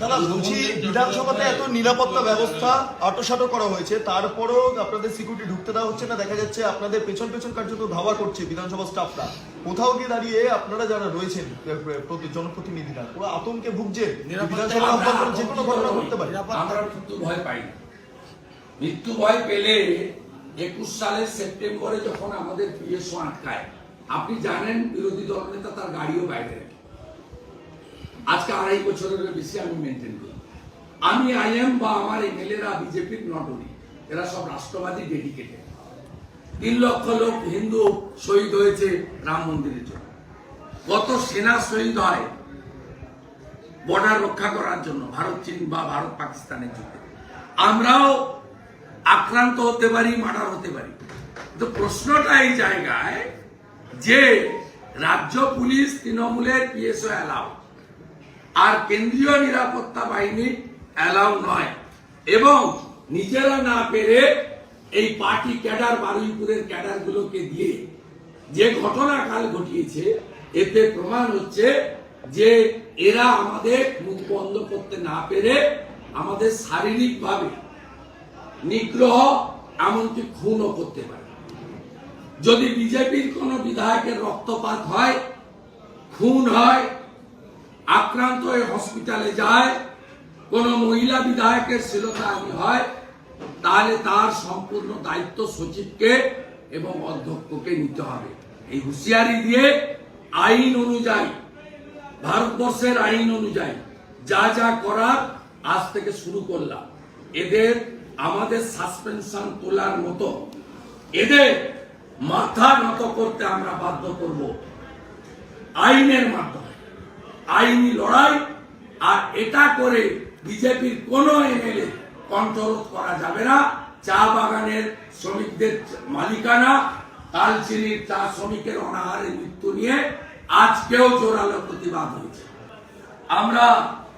দাদা বলছি বিধানসভাতে এত নিরাপত্তা ব্যবস্থা আটোসাটো করা হয়েছে তারপরও আপনাদের সিকিউরিটি ঢুকতে দেওয়া হচ্ছে না দেখা যাচ্ছে আপনাদের পেছন পেছন কার্যত ধাওয়া করছে বিধানসভা স্টাফরা কোথাও গিয়ে দাঁড়িয়ে আপনারা যারা রয়েছেন জনপ্রতিনিধিরা পুরো আতঙ্কে বিধানসভা অভ্যন্তরে যে কোনো ঘটনা ঘটতে পারে। আমরা মৃত্যু ভয় পাই মৃত্যু ভয় পেলে একুশ সালের সেপ্টেম্বরে যখন আমাদের পিএসও আটকায় আপনি জানেন বিরোধী দল নেতা তার গাড়িও বাইরে রাখে আজকে আড়াই বছরের বেশি আমি মেনটেন করি। আমি আইএম বা আমার এমএলএরা বিজেপির নট নটরি এরা সব রাষ্ট্রবাদী ডেডিকেটেড তিন লক্ষ লোক হিন্দু শহীদ হয়েছে রাম মন্দিরের জন্য। কত সেনা শহীদ হয় বর্ডার রক্ষা করার জন্য, ভারত, চীন বা ভারত, পাকিস্তানের যুদ্ধে। আমরাও আক্রান্ত হতে পারি, মার্ডার হতে পারি। তো প্রশ্নটা এই জায়গায় যে রাজ্য পুলিশ তৃণমূলের পিএসও অ্যালাউ আর কেন্দ্রীয় নিরাপত্তা বাহিনী অ্যালাউ নয়। এবং নিজেরা না পেরে এই পার্টি ক্যাডার বারুইপুরের ক্যাডারগুলোকে দিয়ে যে ঘটনা কাল ঘটিয়েছে, এতে প্রমাণ হচ্ছে যে এরা আমাদের মুখ বন্ধ করতে না পেরে আমাদের শারীরিকভাবে নিগ্রহ, এমনকি খুনও করতে পারে। যদি বিজেপির কোন বিধায়কের রক্তপাত হয়, খুন হয় আক্রান্ত হয়ে হসপিটালে যায়, কোন মহিলা বিধায়কের শিরোধারী হয়, তাহলে তার সম্পূর্ণ দায়িত্ব সচিবকে এবং অধ্যক্ষকে নিতে হবে। এই হুঁশিয়ারি দিয়ে আইন অনুযায়ী, ভারতবর্ষের আইন অনুযায়ী যা যা করার আজ থেকে শুরু করলাম। এদের আমাদের সাসপেনশন তোলার মতো, এদের মাথা নত করতে আমরা বাধ্য করব। আইনের মাধ্যমে। আইনি লড়াই আর এটা করে বিজেপির কোন এমএলএ কন্ট্রোল করা যাবে না। চা বাগানের শ্রমিকদের মালিকানা কালচিনির চা শ্রমিকের অনাহারে মৃত্যু নিয়ে আজকেও জোরালো প্রতিবাদ হয়েছে। আমরা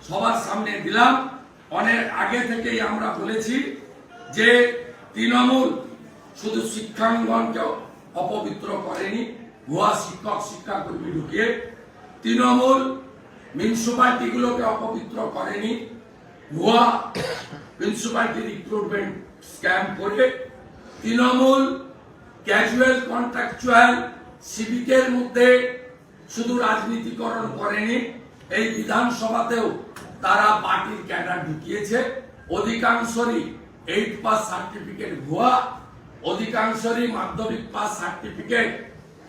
সবার সামনে দিলাম। অনেক আগে থেকেই আমরা বলেছি যে তৃণমূল শুধু শিক্ষাঙ্গনকে অপবিত্র করেনি, ভুয়া শিক্ষক শিক্ষাকর্মী ঢুকিয়ে। তৃণমূল মিউনিসিপালিটিগুলোকে অপবিত্র করেনি। ভুয়া মিউনিসিপালিটি রিক্রুটমেন্ট স্ক্যাম করে তৃণমূল ক্যাজুয়াল কন্ট্রাকচুয়াল সিভিকের মধ্যে শুধু রাজনীতিকরণ করেনি, এই বিধানসভাতেও তারা পার্টির ক্যাডার ঢুকিয়েছে। অধিকাংশরই এইট পাস সার্টিফিকেট ভুয়া, অধিকাংশরই মাধ্যমিক পাস সার্টিফিকেট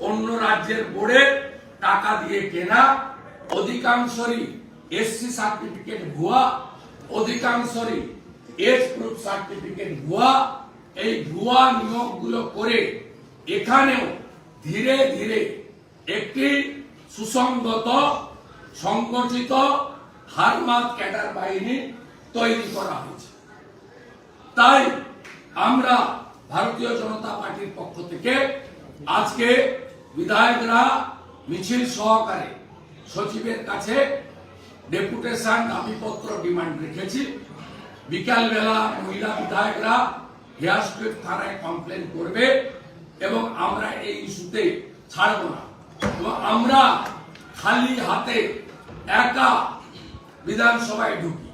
অন্য রাজ্যের বোর্ডে টাকা দিয়ে কেনা। অধিকাংশরই এসসি সার্টিফিকেট ভুয়া, অধিকাংশরই এজ প্রুফ সার্টিফিকেট ভুয়া। এই ভুয়া নিয়োগগুলো করে এখানেও ধীরে ধীরে একটি সুসংগত, সংগঠিত হারমাত ক্যাডার বাহিনী তৈরি করা হয়েছে। তাই আমরা ভারতীয় জনতা পার্টির পক্ষ থেকে আজকে বিধায়করা মিছিল সহকারে সচিবের কাছে ডেপুটেশন দাবিপত্র ডিমান্ড রেখেছি। বিকালবেলা মহিলা বিধায়করা হেয়ার থানায় কমপ্লেন করবে এবং আমরা এই ইস্যুতে ছাড়ব না। এবং আমরা খালি হাতে একা বিধানসভায় ঢুকি।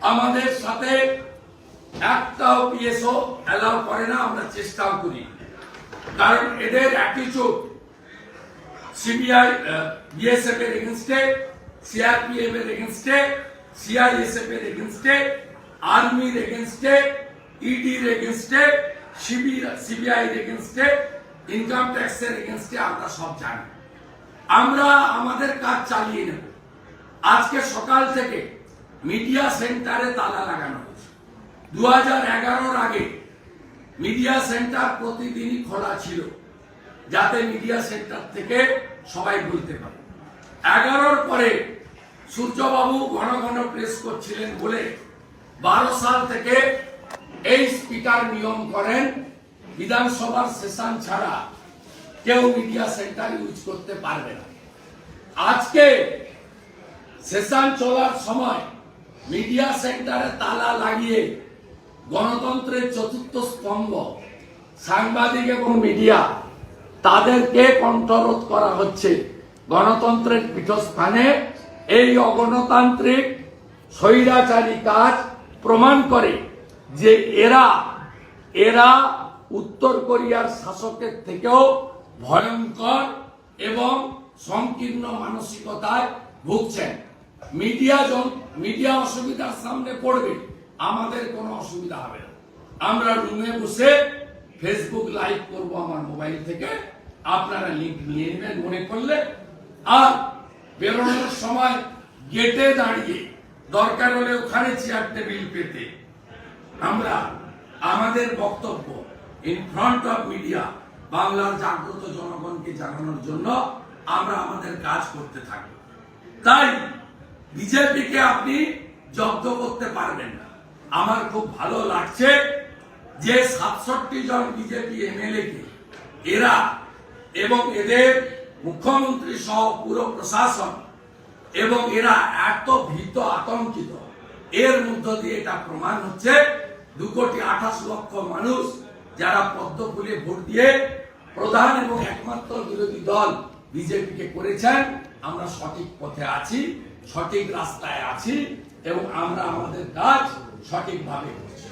আমাদের সাথে একটাও পিএসও অ্যালাউ করে না, আমরা চেষ্টাও করি। কারণ এদের অ্যাটিচিউড সিবিআই বিএসএফ এর এগেনস্টে, সিআরপিএফ এর এগেনস্টে, সিআইএসএফ এর এগেনস্টে, আর্মির এগেনস্টে, ইডির এগেনস্টে সিবিআই এর এগেনস্টে, ইনকাম ট্যাক্স এর এগেনস্টে আমরা সব জানি। আমরা আমাদের কাজ চালিয়ে নেব। আজকে সকাল থেকে মিডিয়া সেন্টারে তালা লাগানো হয়েছে। দু হাজার এগারোর আগে মিডিয়া সেন্টার প্রতিদিনই খোলা ছিল। যাতে মিডিয়া সেন্টার থেকে সবাই বলতে পারে। এগারোর পরে সূর্যবাবু ঘন ঘন প্রেস করছিলেন বলে বারো সাল থেকে এই স্পিকার নিয়ম করেন, বিধানসভার সেশন ছাড়া কেউ মিডিয়া সেন্টার ইউজ করতে পারবে না। আজকে সেশন চলার সময় মিডিয়া সেন্টারে তালা লাগিয়ে গণতন্ত্রের চতুর্থ স্তম্ভ, সাংবাদিক এবং মিডিয়া তাদেরকে কণ্ঠরোধ করা হচ্ছে। গণতন্ত্রের পীঠস্থানে এই অগণতান্ত্রিক স্বৈরাচারী কাজ প্রমাণ করে যে এরা এরা উত্তর কোরিয়ার শাসকের থেকেও ভয়ঙ্কর এবং সংকীর্ণ মানসিকতায় ভুগছেন। মিডিয়া মিডিয়া অসুবিধার সামনে পড়বে, আমাদের কোনো অসুবিধা হবে না। আমরা রুমে বসে ফেসবুক লাইভ করব আমার মোবাইল থেকে। আপনারা লিংক নিয়ে নেবেন, মনে করলে। আর বেরোনোর সময় গেটে দাঁড়িয়ে দরকার হলে ওখানে চেয়ার টেবিল পেতে। আমরা আমাদের বক্তব্য ইন ফ্রন্ট অফ মিডিয়া বাংলার জাগ্রত জনগণকে জানানোর জন্য আমরা আমাদের কাজ করতে থাকি। তাই বিজেপিকে আপনি জব্দ করতে পারবেন না। আমার খুব ভালো লাগছে যে সাতষট্টি জন বিজেপি এমএলএ কে, এরা এবং এদের মুখ্যমন্ত্রী সহ পুরো প্রশাসন এবং এরা এত ভীত আতঙ্কিত। এর মধ্য দিয়ে এটা প্রমাণ হচ্ছে, দু কোটি আঠাশ লক্ষ মানুষ যারা পদ্ম ফুলে ভোট দিয়ে প্রধান এবং একমাত্র বিরোধী দল বিজেপিকে করেছেন, আমরা সঠিক পথে আছি, সঠিক রাস্তায় আছি এবং আমরা আমাদের কাজ সঠিকভাবে করছি।